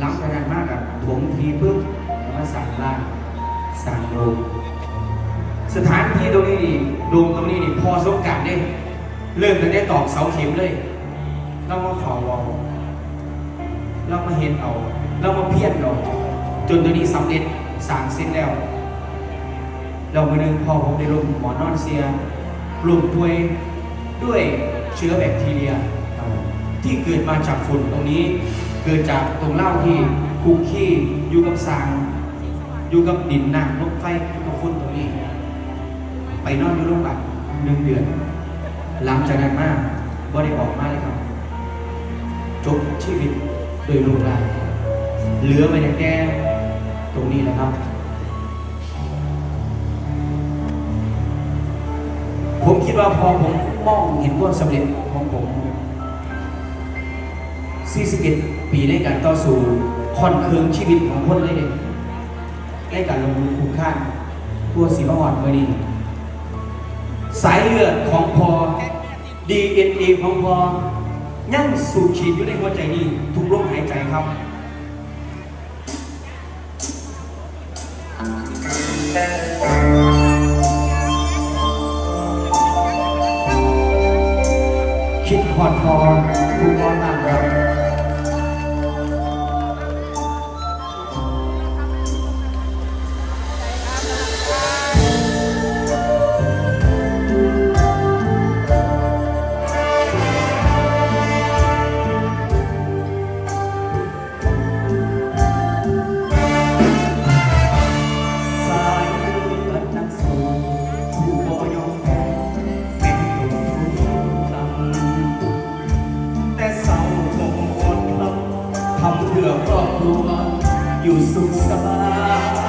หลังจากนั้นมากกับผมทีปุ๊บแล้วมาสั่งล่างสั่งโดมสถานที่ตรงนี้นี่โดมตรงนี้นี่พอสมการได้เริ่มจะได้ตอกเสาเข็มเลยเรามาขอวอลเรามาเห็นเอา เรามาเพี้ยนเอาจนตัวนี้สำเร็จสั่งเสร็จแล้ว เรามานึงพอผมได้ลงหมอนอนเซียลงป่วยด้วยเชื้อแบคทีเรีย ที่เกิดมาจากฝุ่นตรงนี้ เกิดจาก ตรงเหล้าที่คุกคีอยู่กับสางอยู่กับดินน้ำลมไฟอยู่กับฝุ่นตรงนี้ ไปนอนอยู่โรงพยาบาลหนึ่งเดือน หลังจากนั้นมาบ่ได้ออกมาเลยครับ จบชีวิตโดยโรคร้ายเหลือไปแต่แค่ตรงนี้แหละครับ ผมคิดว่าพอผมมองเห็นความสำเร็จของผม 41 ปีในการต่อสู้คอนเคืองชีวิตของคนเลยเนี่ยในการลงมือคุ้มค่าตัวสีมหอดเมื่อนี้สายเลือดของพอ DNA ของพอยังสูบฉีดอยู่ในหัวใจนี้ทุกลมหายใจครับคิดพอดพอทุกพอต่างครับ อ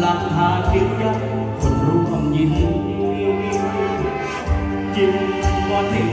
หลักฐานยืนยันคนร่วมยินดียิ้มบ่เห็น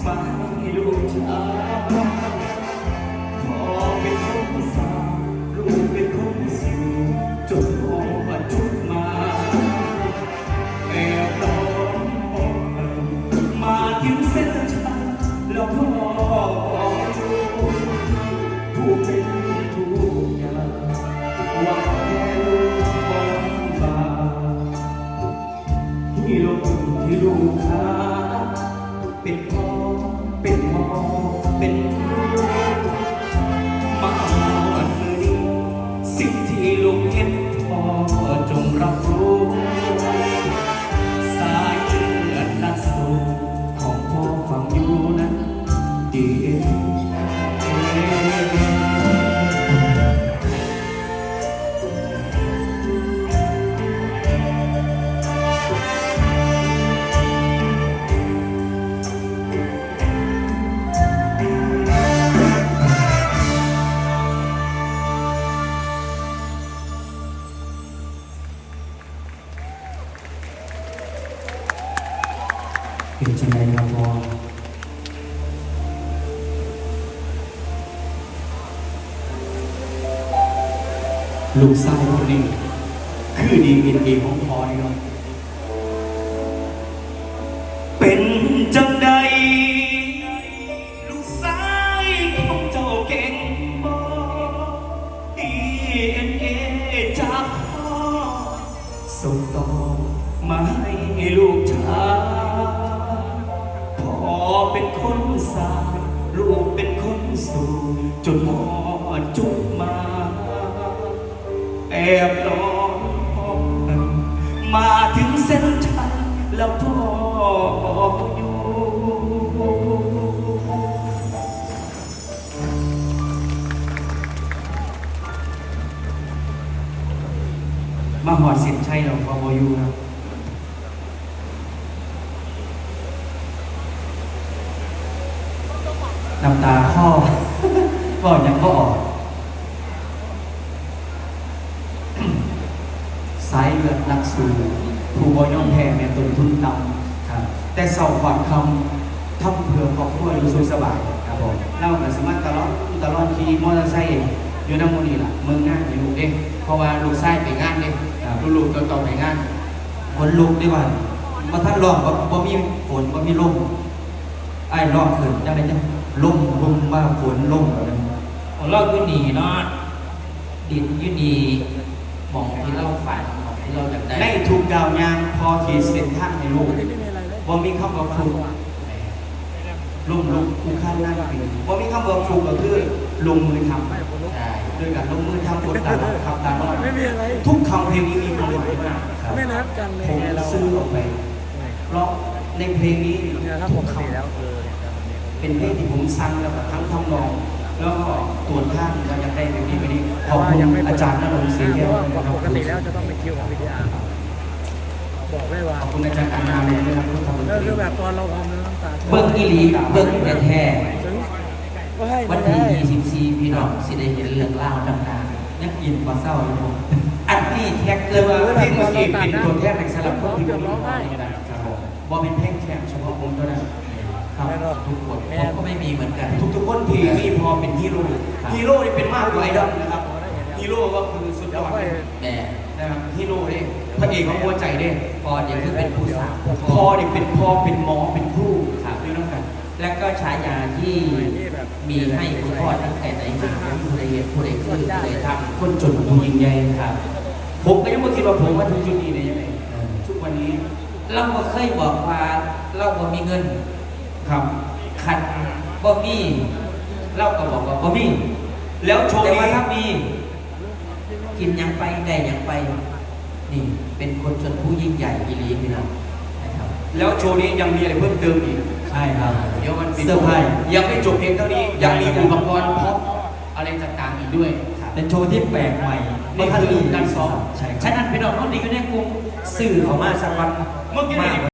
Panginoon sa akin. ลูกชายคนนี้คือดีเอ็นเอของพ่อเนาะ เป็นคนสางลูกเป็นคนสู่จนหมอจุกมา แอบนอนห้องนั้นมาถึงเส้นชัยแล้วพ่ออยู่มาหอดเส้นชัยเราพ่ออยู่ครั น้ำตาข้อก็ยังก็ออก สายเลือดนักสู้ผู้บ่ย่อมแพ้แม้ต้นทุนตำครับ แต่เสาขวัญคำทำเพื่อครอบครัวอยู่สุขสบายครับผมเล่ากับสมัครตลอดตลอดขี่มอเตอร์ไซค์อยู่น้ำมูนี่ล่ะเมืองงานอยู่ลูกเด้เพราะว่าลูกชายไปงานเด้ลูกๆต่อไปงานคนลุกดีกว่ามาท่านรองบ่บ่มีฝนบ่มีลมไอ้รองขึ้นจังไดจัง ลมลมมาฝนลมแบบนั้นของเราอยู่ดีเนาะดินอยู่ดีหมองที่เราฝันหมองที่เราอยากได้ในทุกดาวยางพอขีดเส้นทางให้ลูกว่ามีคำว่าฟุกลุงลุงคู่ข้างนั่งปีว่ามีคำว่าฟุกก็คือลงมือทำใช่ด้วยการลงมือทำบทตาลขับตาลอดไม่มีอะไรทุกคำเพลงนี้มีความหมายมากไม่นัดกันเลยผมไงเราซื้อออกไปเพราะในเพลงนี้เนี่ยถ้าปกติแล้วคือ เป็นเพลงที่ผมสั่งแล้วก็ทั้งทำนอง แล้วก็ตรวจท่านว่าอยากได้เพลงนี้ไปนี้ขอบคุณอาจารย์นรงค์ศรีแก้วเพราะว่าปกติแล้วจะต้องเป็นคิวของวิทยาบอกได้ว่าขอบคุณอาจารย์อานาเลยนะครับทุกท่านก็คือแบบตอนเราทำน้ำตาเบิ้งอีหลีเบิ้งแต่แท้ถึงก็ให้วันไม่ที่ได้24 พี่น้องสิได้เห็นเรื่องเล่าวต่างยังอินบ่เศร้าอยู่ผมๆอันนี้แท็กเกิเกินดว่าว่าเพลงเมื่อกี้เป็นตัวแทนในสลับคนที่ผมครับผมบอเป็นเพลงแข่งเฉพาะผมเท่านั้น ครับทุกคนผมก็ไม่มีเหมือนกัน ทุกๆคนที่มีพอเป็นฮีโร่ฮีโร่นี่เป็นมากกว่าไอดอลนะครับฮีโร่ก็คือสุดยอดแม่นะครับฮีโร่เด้พระเอกของหัวใจเด้พอนี่คือเป็นผู้สาวพอนี่เป็นพ่อเป็นหมอเป็นครูครับด้วยน้ำกันและก็ฉายาที่มีให้คุณพ่อตั้งแต่ไหนมาผู้ใดเห็นผู้ใดคือผู้ใดทำคนจนผู้ยิ่งใหญ่ครับ ผมก็ยังไม่คิดว่าผมมาถึงจุดนี้ได้ยังไงทุกวันนี้ เราก็เคยบอกว่าเราบ่มีเงิน ครับขัดบ่มีเราก็บอกว่าบ่มี แล้วโชว์แต่ว่านี้ถ้ามี กินหยังไปได้หยังไป นี่ เป็นคนชนผู้ยิ่งใหญ่อีหลีพี่น้องนะครับ แล้วโชว์นี้ยังมีอะไรเพิ่มเติมอีก ใช่ครับ เดี๋ยวมันปิดเซอร์ไพรส์ ยังไม่จบเพียงเท่านี้ ยังมีอุปกรณ์พร็อพอะไรต่างๆอีกด้วยเป็นโชว์ที่แปลกใหม่นี่คือการซ้อมใช่ครับฉะนั้นพี่น้องคนนี้ก็เนี่ยกลุ่มสื่อเขามาสักวันเมื่อกี้มานี่